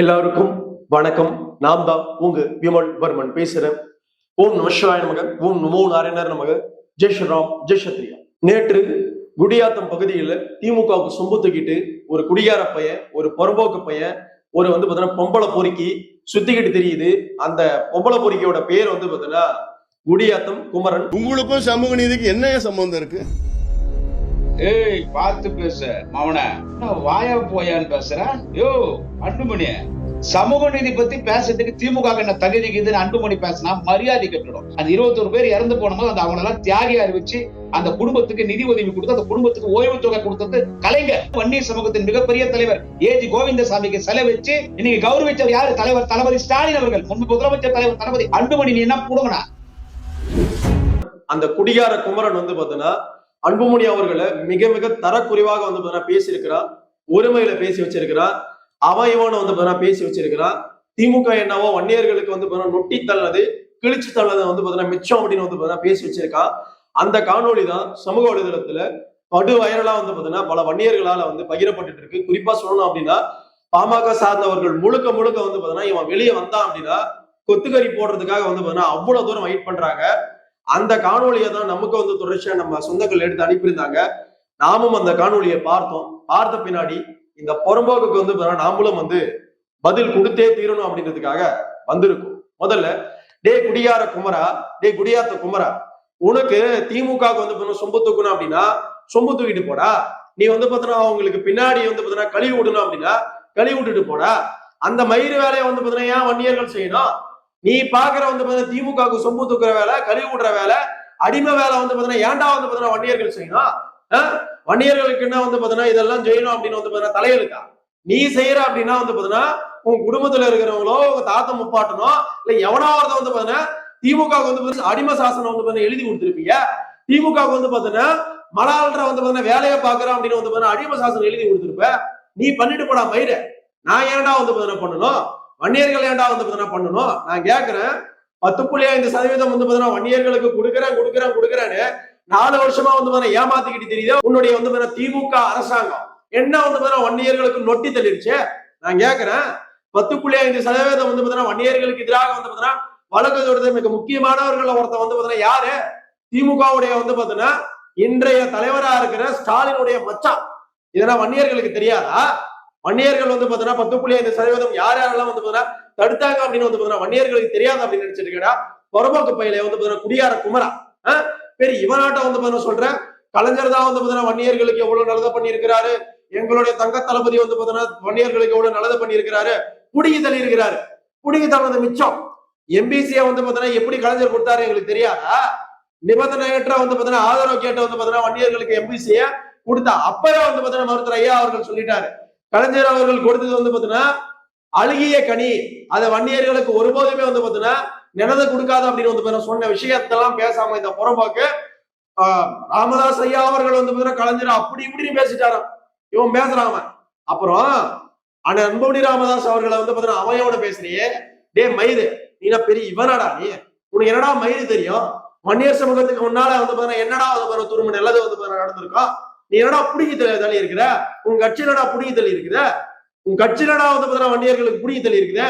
எல்லாருக்கும் வணக்கம். நாம் தான் உங்க விமல் வர்மன் பேசுறேன். ஓம் நம நமக ஓம் நமோ நாராயணர் நமக. ஜெய் ஸ்ரீராம் ஜெய் சத்ரியா நேற்று குடியாத்தம் பகுதியில் திமுகவுக்கு சொம்பு தூக்கிட்டு ஒரு குடியார பையன் ஒரு புறம்போக்கு பையன் ஒரு வந்து பார்த்தீங்கன்னா பொம்பளை பொறுக்கி சுத்திக்கிட்டு தெரியுது. அந்த பொம்பளை பொறுக்கியோட பேர் வந்து பார்த்தீங்கன்னா குடியாத்தம் குமரன். உங்களுக்கும் சமூக நீதிக்கு என்ன சம்பந்தம் இருக்கு? ஏய் பார்த்து பேச மவன. வாயா போயான்னு பேசுற? யோ அன்புமணி. சமூக நீதி பத்தி பேசுறதுக்கு திமுக என்ன தகுதி இருக்குதுன்னு அன்புமணி பேசினா மரியாதை கட்டணும் அந்த இருபத்தொரு பேர் இறந்து போனபோது அந்த அவங்க எல்லாம் தியாகி அறிவிச்சு அந்த குடும்பத்துக்கு நிதி உதவி கொடுத்து அந்த குடும்பத்துக்கு ஓய்வு தொகை கொடுத்தது கலைஞர். வன்னியர் சமூகத்தின் மிகப்பெரிய தலைவர் ஏஜி கோவிந்தசாமிக்கு செலவு வச்சு இன்னைக்கு கௌரவிச்சவர் யாரு? தலைவர் தளபதி ஸ்டாலின் அவர்கள். முன்பு முதலமைச்சர் தலைவர் தளபதி. அன்புமணி நீ என்ன புடுங்கனா? அந்த குடியார குமரன் வந்து பாத்தீங்கன்னா அன்புமணி அவர்களை மிக மிக தரக்குறைவாக வந்து பார்த்தீங்கன்னா பேசியிருக்கிறான் ஒருமையில பேசி வச்சிருக்கிறான் அவன் வந்து பார்த்தீங்கன்னா பேசி வச்சிருக்கிறார். திமுக என்னவோ வன்னியர்களுக்கு வந்து பார்த்தீங்கன்னா நொட்டி தள்ளது கிழிச்சு தள்ளதை வந்து பார்த்தீங்கன்னா மிச்சம் அப்படின்னு வந்து பார்த்தீங்கன்னா பேசி வச்சிருக்கா. அந்த காணொளி தான் சமூக வலைதளத்துல படு வைரலா வந்து பார்த்தீங்கன்னா பல வன்னியர்களால வந்து பகிரப்பட்டுட்டு இருக்கு. குறிப்பா சொல்லணும் அப்படின்னா பாமக சார்ந்தவர்கள் முழுக்க முழுக்க வந்து பார்த்தீங்கன்னா இவன் வெளியே வந்தான் அப்படின்னா கொத்துக்கறி போடுறதுக்காக வந்து பார்த்தீங்கன்னா அவ்வளவு தூரம் வெயிட் பண்றாங்க. அந்த காணொலியை தான் நமக்கு வந்து தொடர்ச்சியா நம்ம சொந்தங்கள் எடுத்து அனுப்பியிருந்தாங்க. நாமும் அந்த காணொலியை பார்த்தோம். பார்த்த பின்னாடி இந்த புறம்போக்குக்கு வந்து நாமளும் வந்து பதில் கொடுத்தே தீரணும் அப்படின்றதுக்காக வந்திருக்கும். முதல்ல டே குடியார குமரா டே குடியாத்த குமரா உனக்கு திமுக வந்து சொம்பு தூக்கணும் அப்படின்னா சொம்பு தூக்கிட்டு போடா. நீ வந்து பாத்தீங்கன்னா அவங்களுக்கு பின்னாடி வந்து பாத்தீங்கன்னா கழுவி விடணும் அப்படின்னா கழுவி விட்டுட்டு போடா. அந்த மயிறு வேலையை வந்து பாத்தீங்கன்னா ஏன் வன்னியர்கள் செய்யணும்? நீ பாக்குற வந்து பாத்தீங்கன்னா திமுக சொம்பு தூக்குற வேலை கழிவு விடுற வேலை அடிமை வேலை வந்து பாத்தீங்கன்னா ஏன்டா வந்து பாத்தீங்கன்னா வன்னியர்கள் செய்யணும் வன்னியர்களுக்கு என்ன வந்து பாத்தீங்கன்னா இதெல்லாம் செய்யணும் அப்படின்னு வந்து பாத்தீங்கன்னா தலையெழுக்கா நீ செய்யற அப்படின்னா வந்து பாத்தீங்கன்னா உன் குடும்பத்துல இருக்கிறவங்களோ உங்க தாத்தா முப்பாட்டனோ இல்ல எவனாவது வந்து பாத்தீங்கன்னா திமுக வந்து அடிமை சாசனம் வந்து பாத்தீங்கன்னா எழுதி கொடுத்துருப்பீங்க திமுக வந்து பாத்தீங்கன்னா மலால்ற வந்து பாத்தீங்கன்னா வேலையை பாக்குறோம் அப்படின்னு வந்து பாத்தீங்கன்னா அடிமை சாசனம் எழுதி கொடுத்துருப்ப நீ பண்ணிட்டு போடா மயிர நான் ஏன்டா வந்து பாத்தீங்கன்னா பண்ணணும் வன்னியர்கள் ஏன்டா வந்து பார்த்தீங்கன்னா பண்ணணும்? நான் கேட்கிறேன் பத்து புள்ளி ஐந்து சதவீதம் வந்து பார்த்தீங்கன்னா வன்னியர்களுக்கு கொடுக்குறேன் கொடுக்குறேன் கொடுக்குறேன்னு நாலு வருஷமா வந்து பாத்தீங்கன்னா ஏமாத்திக்கிட்டு தெரியுது உன்னுடைய வந்து பார்த்தீங்கன்னா திமுக அரசாங்கம். என்ன வந்து பாத்தீங்கன்னா வன்னியர்களுக்கு நொட்டி தள்ளிடுச்சு? நான் கேட்கிறேன் பத்து புள்ளி ஐந்து சதவீதம் வந்து பாத்தீங்கன்னா வன்னியர்களுக்கு எதிராக வந்து பாத்தீங்கன்னா வழக்கு தொடுத்த மிக முக்கியமானவர்கள் ஒருத்தர் வந்து பாத்தீங்கன்னா யாரு? திமுகவுடைய வந்து பாத்தீங்கன்னா இன்றைய தலைவரா இருக்கிற ஸ்டாலினுடைய மச்சான். இதெல்லாம் வன்னியர்களுக்கு தெரியாதா? வன்னியர்கள் வந்து பாத்தீங்கன்னா பத்து புள்ளி ஐந்து சதவீதம் யார் யாரெல்லாம் வந்து பாத்தீங்கன்னா தடுத்தாங்க அப்படின்னு வந்து பாத்தீங்கன்னா வன்னியர்களுக்கு தெரியாது அப்படின்னு நினைச்சிட்டு இருக்கடா புறம்போக்கு பயில வந்து பாத்தீங்கன்னா குடியார குமரா ஆஹ்? பெரிய இவனாட்ட வந்து பாத்தீங்கன்னா சொல்றேன் கலைஞர் தான் வந்து பாத்தீங்கன்னா வன்னியர்களுக்கு எவ்வளவு நல்லதை பண்ணியிருக்கிறாரு எங்களுடைய தங்க தளபதி வந்து பாத்தீங்கன்னா வன்னியர்களுக்கு எவ்வளவு நல்லதை பண்ணியிருக்கிறாரு புடுங்கி தள்ளி இருக்கிறாரு புடுங்கி தள்ளது மிச்சம் எம்பிசியை வந்து பாத்தீங்கன்னா எப்படி கலைஞர் கொடுத்தாரு எங்களுக்கு தெரியாதா நிபந்தனையற்ற வந்து பாத்தீங்கன்னா ஆதரவு கேட்ட வந்து பாத்தீங்கன்னா வன்னியர்களுக்கு எம்பிசியை கொடுத்தா அப்பவே வந்து பாத்தீங்கன்னா மருத்துவர் ஐயா அவர்கள் சொல்லிட்டாரு கலைஞர் அவர்கள் கொடுத்தது வந்து பாத்தீங்கன்னா அழுகிய கனி. அதை வன்னியர்களுக்கு ஒருபோதுமே வந்து பாத்தீங்கன்னா நிலதை கொடுக்காது அப்படின்னு வந்து சொன்ன விஷயத்தெல்லாம் பேசாம இந்த புறம்போக்கு ஆஹ், ராமதாஸ் ஐயா அவர்கள் வந்து பாத்தீங்கன்னா கலைஞர் அப்படி இப்படின்னு பேசிட்டாராம். இவன் பேசுறான் அவன். அப்புறம் ஆனா அன்பமணி ராமதாஸ் அவர்களை வந்து பாத்தீங்கன்னா அவையோட பேசுறியே. டே மயிறு நீனா பெரிய இவனாடா நீ? உனக்கு என்னடா மயிறு தெரியும்? வன்னியர் சமூகத்துக்கு முன்னால வந்து பாத்தீங்கன்னா என்னடா வந்து பாருங்க துரும்பு நல்லது வந்து பாத்தீங்கன்னா நடந்திருக்கோம்? நீ என்னடா புடுங்கி தள்ளி இருக்கிற? உன் கட்சி என்னடா புடுங்கி தள்ளி இருக்கிற? உன் கட்சி என்னடா வந்து பாத்தீங்கன்னா வன்னியர்களுக்கு புடுங்கி தள்ளி இருக்கிற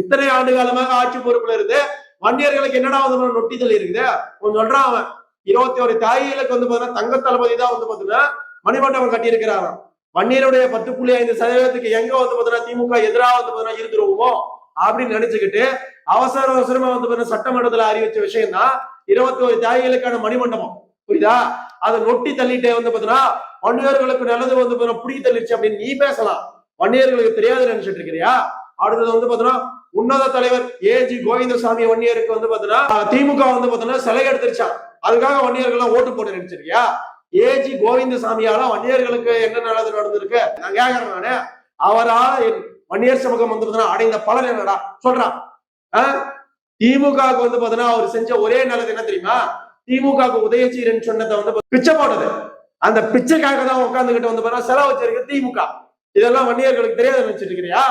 இத்தனை ஆண்டு காலமாக ஆட்சி பொறுப்புல இருந்து வன்னியர்களுக்கு என்னடா வந்து நொட்டி தள்ளி இருக்குது? கொஞ்சம் சொல்றான் அவன். இருபத்தி ஒரு தாய்களுக்கு வந்து பாத்தீங்கன்னா தங்க தளபதி தான் வந்து பாத்தீங்கன்னா மணிமண்டபம் கட்டி இருக்கிறாராம் வன்னியருடைய பத்து புள்ளி ஐந்து சதவீதத்துக்கு எங்க வந்து பாத்தீங்கன்னா திமுக எதிராக வந்து பாத்தீங்கன்னா இருந்துருவோமோ அப்படின்னு நினைச்சுக்கிட்டு அவசர அவசரமா வந்து பாத்தீங்கன்னா சட்டமன்றத்துல அறிவிச்ச விஷயம் தான் இருபத்தி ஒரு தியாகிகளுக்கான மணிமண்டபம். புரியுதா? அதை நொட்டி தள்ளிட்டே வந்து பாத்தீங்கன்னா வன்னியர்களுக்கு நல்லது வந்து பாத்தீங்கன்னா புடி தள்ளிடுச்சு அப்படின்னு நீ பேசலாம். வன்னியர்களுக்கு தெரியாது நினைச்சிட்டு இருக்கிறியா? அடுத்தது வந்து பாத்தீங்கன்னா உன்னத தலைவர் ஏஜி கோவிந்தசாமி வன்னியருக்கு வந்து பாத்தீங்கன்னா திமுக வந்து பாத்தீங்கன்னா சிலை எடுத்துருச்சான் அதுக்காக வன்னியர்கள் எல்லாம் ஓட்டு போட்டு நினைச்சிருக்கியா? ஏஜி கோவிந்தசாமியால வன்னியர்களுக்கு என்ன நல்லது நடந்திருக்கு? நான் கேக்குறேன் நானு. அவரால என் வன்னியர் சமூகம் வந்து பாத்தீங்கன்னா அடைந்த பலன் என்னடா? சொல்றான். ஆஹ்? திமுகவுக்கு வந்து பாத்தீங்கன்னா அவர் செஞ்ச ஒரே நல்லது என்ன தெரியுமா? திமுகவுக்கு உதயசீரன் சொன்னதை வந்து பிச்சை போட்டது. அந்த பிச்சைக்காக தான் உட்கார்ந்துகிட்டு வந்து பாத்தீங்கன்னா செலவு வச்சிருக்கு திமுக. இதெல்லாம் வன்னியர்களுக்கு தெரியாது நினைச்சிட்டு இருக்கிறியா?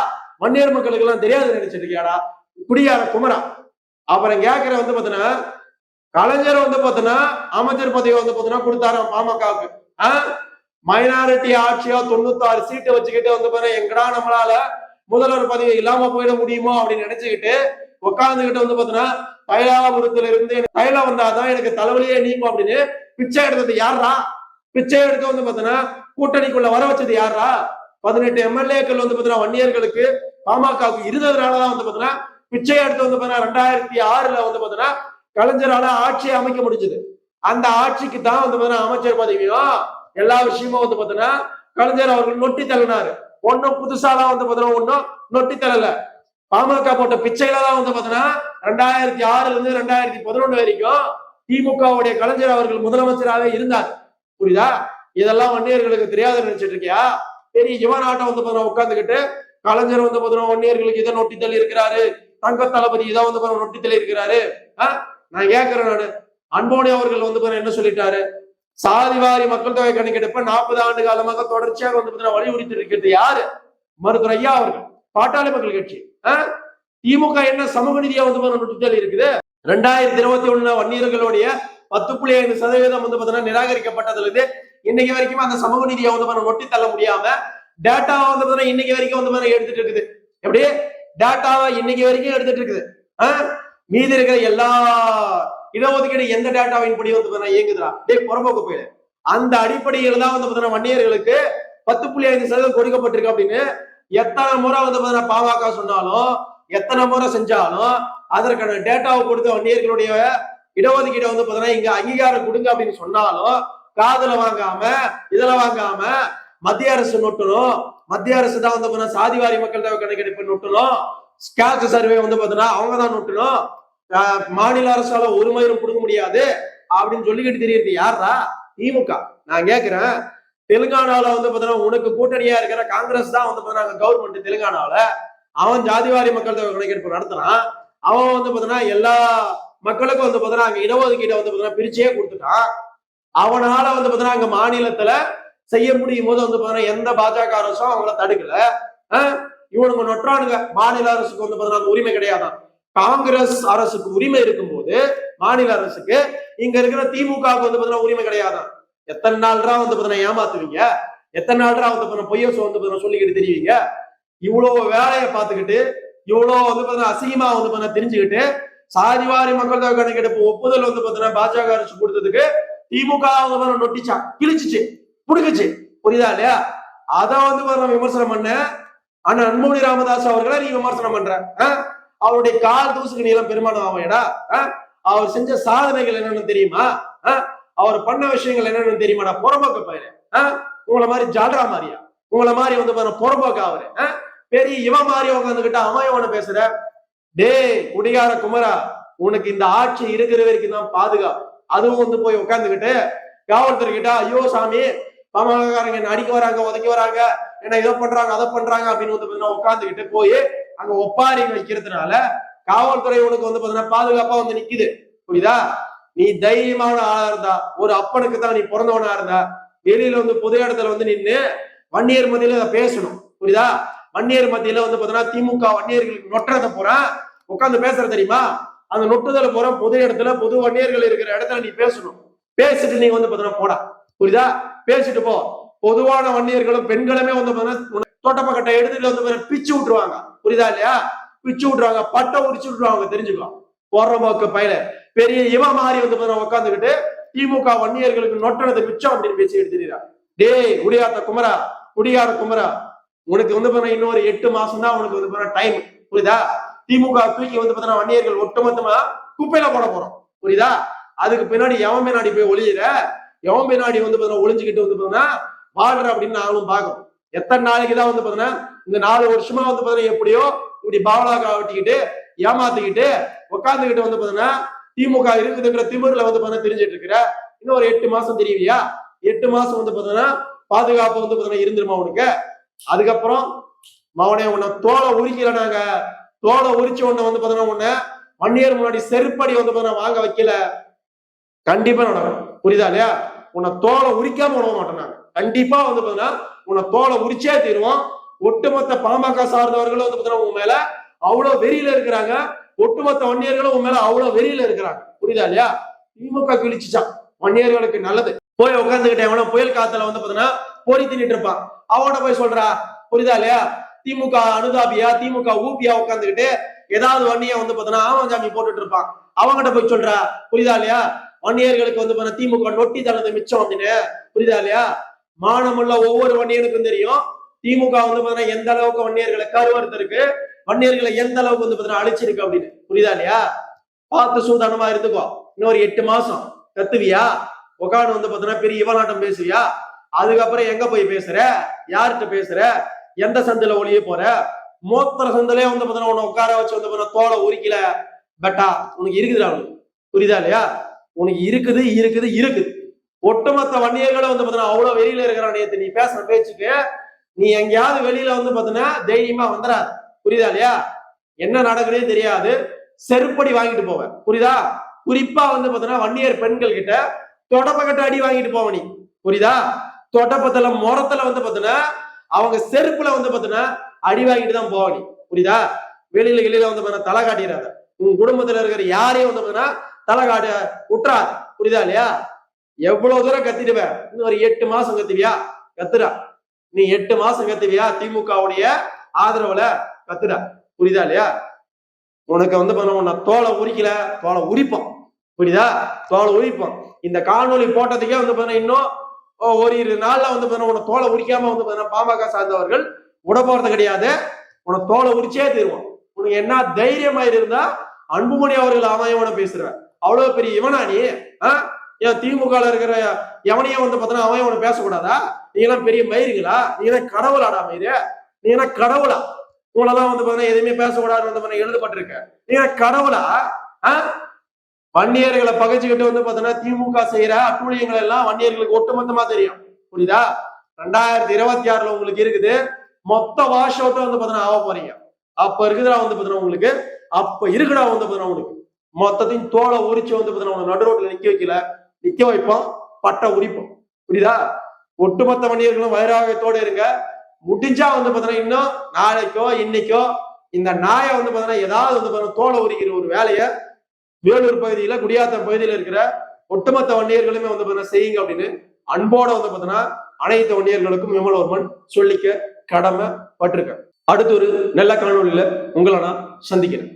வன்னியர் மக்களுக்கு எல்லாம் தெரியாது நினைச்சிட்டு இருக்கியாடா? குடியார குமரா. அப்புறம் கேக்குற வந்து பாத்தீங்கன்னா கலைஞர் வந்து பாத்தீங்கன்னா அமைச்சர் பதவி வந்து பாத்தீங்கன்னா கொடுத்தாரு பாமகவுக்கு. மைனாரிட்டி ஆட்சியா தொண்ணூத்தாறு சீட்டை வச்சுக்கிட்டு வந்து பாத்தீங்கன்னா எங்கடா நம்மளால முதல்வர் பதவி இல்லாம போயிட முடியுமோ அப்படின்னு நினைச்சுக்கிட்டு உட்கார்ந்துகிட்டு வந்து பாத்தீங்கன்னா தைலாபுரத்துல இருந்து தைலா வந்தாதான் எனக்கு தலைவலியே நீங்கும் அப்படின்னு பிச்சை எடுத்தது யாரா பிச்சை எடுக்க வந்து பாத்தீங்கன்னா கூட்டணிக்குள்ள வர வச்சது யாரா பதினெட்டு எம்எல்ஏக்கள் வந்து பாத்தீங்கன்னா வன்னியர்களுக்கு பாமகவுக்கு இருந்ததுனாலதான் வந்து பாத்தீங்கன்னா பிச்சை எடுத்து வந்து பாத்தீங்கன்னா ரெண்டாயிரத்தி ஆறுல வந்து பாத்தீங்கன்னா கலைஞரால ஆட்சியை அமைக்க முடிஞ்சது. அந்த ஆட்சிக்கு தான் வந்து பாத்தீங்கன்னா அமைச்சர் பதவியும் எல்லா விஷயமும் வந்து பாத்தீங்கன்னா கலைஞர் அவர்கள் நொட்டி தள்ளினாரு ஒன்னும் புதுசாலாம் வந்து பாத்தீங்கன்னா ஒன்னும் நொட்டி தள்ளல பாமக போட்ட பிச்சையில தான் வந்து பாத்தீங்கன்னா ரெண்டாயிரத்தி ஆறுல இருந்து ரெண்டாயிரத்தி பதினொன்று வரைக்கும் திமுகவுடைய கலைஞர் அவர்கள் முதலமைச்சராகவே இருந்தார். புரியுதா? இதெல்லாம் வன்னியர்களுக்கு தெரியாத நினைச்சிட்டு இருக்கியா? பெரிய யுவனாட்டம் வந்து பாத்தீங்கன்னா உட்காந்துக்கிட்டு கலைஞர் வந்து பாத்தீங்கன்னா வன்னியர்களுக்கு இதை நொட்டி தள்ளி இருக்கிறாரு தங்க தளபதி இதை வந்து பாருங்க நொட்டி தள்ளி இருக்கிறாரு ஆ? நான் கேட்கிறேன் நானு. அன்போனி அவர்கள் வந்து பாத்தீங்கன்னா என்ன சொல்லிட்டாரு? சாதிவாரி மக்கள் தொகை கணக்கெடுப்ப நாற்பது ஆண்டு காலமாக தொடர்ச்சியாக வந்து பாத்தீங்கன்னா வலியுறுத்தி இருக்கிறது யாரு? மருத்துவர் ஐயா அவர்கள். பாட்டாளி மக்கள் கட்சி. திமுக என்ன சமூக நிதியா வந்து பாத்தீங்கன்னா இருக்குது. ரெண்டாயிரத்தி இருபத்தி ஒண்ணுல வன்னியர்களுடைய பத்து புள்ளி ஐந்து சதவீதம் வந்து பாத்தீங்கன்னா நிராகரிக்கப்பட்டதுல இருந்து இன்னைக்கு வரைக்கும் அந்த சமூக நிதியை வந்து ஒட்டி தள்ள முடியாம டேட்டாவை வந்து பாத்தீங்கன்னா இன்னைக்கு வரைக்கும் வந்து பாத்தீங்கன்னா எடுத்துட்டு இருக்குது. எப்படி? டேட்டாவை இன்னைக்கு வரைக்கும் எடுத்துட்டு இருக்குது. ஆ? மீதி இருக்கிற எல்லா இடஒதுக்கீடு எந்த டேட்டாவின் படி வந்து பாத்தீங்கன்னா இயங்குதுடா? டேய் புறம்போக்கு போயிடு. அந்த அடிப்படையில் தான் வந்து பாத்தீங்கன்னா வன்னியர்களுக்கு பத்து புள்ளி ஐந்து சதவீதம் கொடுக்கப்பட்டிருக்கு அப்படின்னு எத்தனை முறை வந்து பாத்தீங்கன்னா பாமக சொன்னாலும் எத்தனை முறை செஞ்சாலும் அதற்கான டேட்டாவை கொடுத்து வன்னியர்களுடைய இடஒதுக்கீடை வந்து பாத்தீங்கன்னா இங்க அங்கீகாரம் கொடுங்க அப்படின்னு சொன்னாலும் காதுல வாங்காம இதுல வாங்காம மத்திய அரசு நொட்டணும். மத்திய அரசு தான் வந்து பாத்தீங்கன்னா சாதிவாரி மக்கள் தொகை கணக்கெடுப்பு நொட்டணும். ஸ்கேட்ச் சர்வே வந்து பாத்தீங்கன்னா அவங்க தான் நொட்டணும். மாநில அரசால ஒரு மயிரும் கொடுக்க முடியாது அப்படின்னு சொல்லிக்கிட்டு தெரியுது. யாரா திமுக. நான் கேக்குறேன். தெலுங்கானால வந்து பாத்தீங்கன்னா உனக்கு கூட்டணியா இருக்கிற காங்கிரஸ் தான் வந்து பாத்தீங்கன்னா கவர்மெண்ட் தெலுங்கானால அவன் ஜாதிவாரி மக்கள் தொகை கணக்கெடுப்பு நடத்தினான் அவன் வந்து பாத்தீங்கன்னா எல்லா மக்களுக்கும் வந்து பாத்தீங்கன்னா அங்க இடஒதுக்கீட்டை வந்து பாத்தீங்கன்னா பிரிச்சே கொடுத்துட்டான். அவனால வந்து பாத்தீங்கன்னா அங்க மாநிலத்துல செய்ய முடியும் போது வந்து பாத்தீங்கன்னா எந்த பாஜக அரசும் அவங்கள தடுக்கல. ஆஹ் இவனுங்க நொற்றானுங்க மாநில அரசுக்கு வந்து பாத்தீங்கன்னா உரிமை கிடையாதான். காங்கிரஸ் அரசுக்கு உரிமை இருக்கும்போது மாநில அரசுக்கு இங்க இருக்கிற திமுகவுக்கு வந்து பாத்தீங்கன்னா உரிமை கிடையாதான். எத்தனை நாள்ரா வந்து பாத்தீங்கன்னா ஏமாத்துவீங்க? எத்தனை நாள்ரா வந்து பாத்தீங்கன்னா பொய்ய வந்து பாத்தீங்கன்னா சொல்லிக்கிட்டு தெரியுவீங்க இவ்வளவு வேலையை பார்த்துக்கிட்டு இவ்வளவு வந்து பாத்தீங்கன்னா அசிங்கமா வந்து பாத்தீங்கன்னா தெரிஞ்சுக்கிட்டு சாதிவாரி மக்கள் தொகை கணக்கெடுப்பு ஒப்புதல் வந்து பாத்தீங்கன்னா பாஜக அரசு கொடுத்ததுக்கு திமுக வந்து நொட்டிச்சா கிழிச்சிச்சு புடுக்குச்சு புரியுதா இல்லையா? அதை வந்து பாருங்க விமர்சனம் பண்ண. ஆனா அன்புமணி ராமதாஸ் அவர்களை நீ விமர்சனம் பண்ற? ஆ? அவருடைய கால் தூசுக்கு நீளம் பெருமானம் ஆவையடா அவர் செஞ்ச சாதனைகள் என்னன்னு தெரியுமா? ஆ? அவர் பண்ண விஷயங்கள் என்னன்னு தெரியுமா? நான் புறம்போக்க பயிரு உங்களை மாதிரி ஜால்ரா மாதிரியா? உங்களை மாதிரி வந்து பாரு புறம்போக்கு அவரு பெரிய இவன் மாதிரி உட்காந்துக்கிட்ட அவன் இவனை பேசுற. டேய் குடிகார குமரா உனக்கு இந்த ஆட்சி இருக்கிற வரைக்கும் தான் பாதுகாப்பு. அதுவும் வந்து போய் உட்காந்துக்கிட்டு காவல்துறை கிட்ட ஐயோ சாமி பாமகக்காரங்க என்ன அடிக்க வராங்க உதைக்க வராங்க என்ன இதை பண்றாங்க அதை பண்றாங்க அப்படின்னு வந்து பாத்தீங்கன்னா உட்காந்துக்கிட்டு போய் அங்க ஒப்பாரி வைக்கிறதுனால காவல்துறை உனக்கு வந்து பாத்தீங்கன்னா பாதுகாப்பா வந்து நிக்குது. புரியுதா? நீ தைரியமான ஆளா இருந்தா ஒரு அப்பனுக்கு தான் நீ பிறந்தவனா இருந்தா வெளியில வந்து பொது இடத்துல வந்து நின்று வன்னியர் மத்தியில அதை பேசணும். புரியுதா? வன்னியர் மத்தியில வந்து பாத்தீங்கன்னா திமுக வன்னியர்களுக்கு நொட்டுறத போறேன் உட்காந்து பேசுற தெரியுமா? அந்த நொட்டுதல போற பொது இடத்துல பொது வன்னியர்கள் இருக்கிற இடத்துல நீ பேசணும். பேசிட்டு நீ வந்து பாத்தீங்கன்னா போடா. புரியுதா? பேசிட்டு போ. பொதுவான வன்னியர்களும் பெண்களுமே வந்து பாத்தீங்கன்னா தோட்டப்பக்கட்டை எடுத்துட்டு வந்து பிச்சு விட்டுருவாங்க. புரியுதா இல்லையா? பிச்சு விட்டுருவாங்க பட்டை உரிச்சு விட்டுருவாங்க தெரிஞ்சுக்கலாம் போற போக்கு பயில. பெரிய இவன் மாதிரி வந்து உட்காந்துக்கிட்டு திமுக வன்னியர்களுக்கு நொட்டனது மிச்சம் அப்படின்னு பேசி எடுத்துறா டேய் குடியாத்த குமரா குடியார குமரா. உனக்கு வந்து பாத்தீங்கன்னா இன்னொரு எட்டு மாசம் தான் உனக்கு வந்து பாத்தீங்கன்னா டைம் புரியுதா? திமுக தூக்கி வந்து பாத்தீங்கன்னா வன்னியர்கள் ஒட்டுமொத்தமா குப்பையில போட போறோம். புரியுதா? அதுக்கு பின்னாடி எவன் பின்னாடி போய் ஒளியிற? எவன் பின்னாடி வந்து பாத்தீங்கன்னா ஒளிஞ்சுக்கிட்டு வந்து பாத்தீங்கன்னா வாழ்ற அப்படின்னு நாங்களும் பார்க்கணும் எத்தனை நாளைக்கு தான் வந்து பாத்தீங்கன்னா இந்த நாலு வருஷமா வந்து பாத்தீங்கன்னா எப்படியோ இப்படி பாவலாக ஆட்டிக்கிட்டு ஏமாத்திக்கிட்டு உட்காந்துக்கிட்டு வந்து பாத்தீங்கன்னா திமுக இருக்குதுங்கிற திமிர்ல வந்து பாத்தீங்கன்னா தெரிஞ்சிட்டு இருக்கிற. இன்னும் ஒரு எட்டு மாசம் தெரியுவியா? எட்டு மாசம் வந்து பாத்தீங்கன்னா பாதுகாப்பு வந்து பாத்தீங்கன்னா இருந்துருமா உனக்கு? அதுக்கப்புறம் மவனே உன்னை தோலை உரிக்கல நாங்க. தோலை உரிச்ச உன்னை வந்து பாத்தீங்கன்னா உன்னை வன்னியர் முன்னாடி செருப்படி வந்து பாத்தீங்கன்னா வாங்க வைக்கல. கண்டிப்பா நடக்கும். புரியுதா இல்லையா? உன்னை தோலை உரிக்காம உணவ மாட்டோம் நாங்க. கண்டிப்பா வந்து பாத்தீங்கன்னா உன்னை தோலை உரிச்சே தீருவோம். ஒட்டுமொத்த பாமக சார்ந்தவர்களும் வந்து பாத்தீங்கன்னா உன் மேல அவ்வளவு வெறியில இருக்கிறாங்க. ஒட்டுமொத்த வன்னியர்களும் உன் மேல அவ்வளவு வெறியில இருக்கிறாங்க. புரியுதா இல்லையா? திமுக கிழிச்சுச்சான். வன்னியர்களுக்கு நல்லது. போய் உட்காந்துக்கிட்டே எவனோ புயல் காத்துல வந்து பாத்தீங்கன்னா பொறி தின்னுட்டு இருப்பான். அவன போய் சொல்றா புரியுதா இல்லையா? திமுக அனுதாபியா திமுக ஊபியா உட்காந்துக்கிட்டு ஏதாவது வண்டியா வந்து பாத்தீங்கன்னா ஆமாஞ்சாமி போட்டுட்டு இருப்பான். அவங்ககிட்ட போய் சொல்றா புரியுதா இல்லையா? வன்னியர்களுக்கு வந்து பாத்தீங்கன்னா திமுக நொட்டி தனது மிச்சம் அப்படின்னு. புரியுதா இல்லையா? மானமுள்ள ஒவ்வொரு வன்னியனுக்கும் தெரியும். திமுக வந்து பாத்தீங்கன்னா எந்த அளவுக்கு வன்னியர்களை கருவறுத்திருக்கு? வன்னியர்களை எந்த அளவுக்கு வந்து பாத்தீங்கன்னா அழிச்சிருக்கு அப்படின்னு. புரியுதா இல்லையா? பார்த்து சூதானமா இருந்துக்கோ. இன்னொரு எட்டு மாசம். கத்துவியா? உட்காந்து வந்து பாத்தீங்கன்னா பெரிய இவநாட்டம் பேசுவியா? அதுக்கப்புறம் எங்க போய் பேசுற? யார்கிட்ட பேசுற? எந்த சந்தில ஒளிய போற? மோத்திர சந்திலே வந்து பாத்தீங்கன்னா உன்னை உட்கார வச்சு வந்து பாத்தீங்கன்னா தோலை உரிக்கல. பட்டா உனக்கு இருக்குதுடா உனக்கு புரியுதா இல்லையா? உனக்கு இருக்குது இருக்குது இருக்குது. ஒட்டுமொத்த வன்னியர்களும் வந்து பாத்தீங்கன்னா அவ்வளவு வெளியில இருக்கிறான் நேத்து. நீ பேசுற பேச்சுக்கு நீ எங்கேயாவது வெளியில வந்து பாத்தீங்கன்னா தைரியமா வந்துடாது புரியுதா இல்லையா? என்ன நடக்குதே தெரியாது. செருப்படி வாங்கிட்டு போவேன். புரியுதா? குறிப்பா வந்து பாத்தீங்கன்னா வன்னியர் பெண்கள் கிட்ட தொடப்பக்கட்ட அடி வாங்கிட்டு போவ நீ. புரியுதா? தொடப்பத்துல முறத்துல வந்து பாத்தீங்கன்னா அவங்க செருப்புல வந்து பாத்தீங்கன்னா அடி வாங்கிட்டு தான் போவ நீ. புரியுதா? வெளியில வெளியில வந்து பாத்தீங்கன்னா தலை காட்டிடாத உன் குடும்பத்துல இருக்கிற யாரையும் வந்து பாத்தீங்கன்னா தலை காட்ட விட்டுறாத புரியுதா இல்லையா? எவ்வளவு தூரம் கத்திடுவேன் இன்னும் ஒரு எட்டு மாசம் கத்துவியா? கத்துறா. நீ எட்டு மாசம் கத்துவியா? திமுகவுடைய ஆதரவுல கத்துடா. புரியுதா இல்லையா? உனக்கு வந்து பாத்தீங்கன்னா உன்னை தோலை உரிக்கல தோலை உரிப்போம். புரியுதா? தோலை உரிப்போம். இந்த காணொலி போட்டதுக்கே வந்து பாத்தீங்கன்னா இன்னும் ஓ- ஒரு இரு நாள்ல வந்து பாத்தீங்கன்னா உன்னை தோலை உரிக்காம வந்து பாத்தீங்கன்னா பாமக சார்ந்தவர்கள் விட போறது கிடையாது. உன்னை தோலை உரிச்சே தருவோம். உனக்கு என்ன தைரியமா இருந்தா அன்புமணி அவர்கள் அவன் இவனை பேசுற அவ்வளவு பெரிய இவனா நீ? ஆ? ஏன் திமுக இருக்கிற எவனையும் வந்து பாத்தீங்கன்னா அவன் இவனை பேசக்கூடாதா? நீங்க எல்லாம் பெரிய மயிருங்களா நீங்க எல்லாம் கடவுளாடா மயிறு நீங்க எல்லாம் கடவுளா? உங்களெல்லாம் வந்து பாத்தீங்கன்னா எதுவுமே பேசக்கூடாதுன்னு வந்து பாத்தீங்கன்னா எழுதப்பட்டிருக்க. நீங்க கடவுளா? வன்னியர்களை பகைச்சுக்கிட்டு வந்து பாத்தீங்கன்னா திமுக செய்யற அட்டூழியங்கள் எல்லாம் வன்னியர்களுக்கு ஒட்டுமொத்தமா தெரியும். புரியுதா? ரெண்டாயிரத்தி இருபத்தி ஆறுல உங்களுக்கு இருக்குது. மொத்த வாஷ் அவுட்டும் வந்து பாத்தீங்கன்னா ஆக போறீங்க. அப்ப இருக்குதுடா வந்து பாத்தீங்கன்னா உங்களுக்கு. அப்ப இருக்குடா வந்து பாத்தீங்கன்னா உங்களுக்கு. மொத்தத்தையும் தோலை உரிச்சு வந்து பாத்தீங்கன்னா உனக்கு நடு ரோட்ல நிக்க வைக்கல. நிக்க வைப்போம். பட்டை உரிப்போம். புரியுதா? ஒட்டுமொத்த வன்னியர்களும் வைராகத்தோட இருங்க. முடிஞ்சா வந்து பாத்தீங்கன்னா இன்னும் நாளைக்கோ இன்னைக்கோ இந்த நாயை வந்து பாத்தீங்கன்னா ஏதாவது வந்து பாத்தீங்கன்னா தோலை உரிக்கிற ஒரு வேலையை வேலூர் பகுதியில குடியாத்தம் பகுதியில இருக்கிற ஒட்டுமொத்த வன்னியர்களுமே வந்து பாத்தீங்கன்னா செய்யுங்க அப்படின்னு அன்போட வந்து பாத்தீங்கன்னா அனைத்து வன்னியர்களுக்கும் விமலவர்மன் சொல்லிக்க கடமை பட்டிருக்கேன் அடுத்த ஒரு நல்ல காணொலியில உங்களை நான் சந்திக்கிறேன்.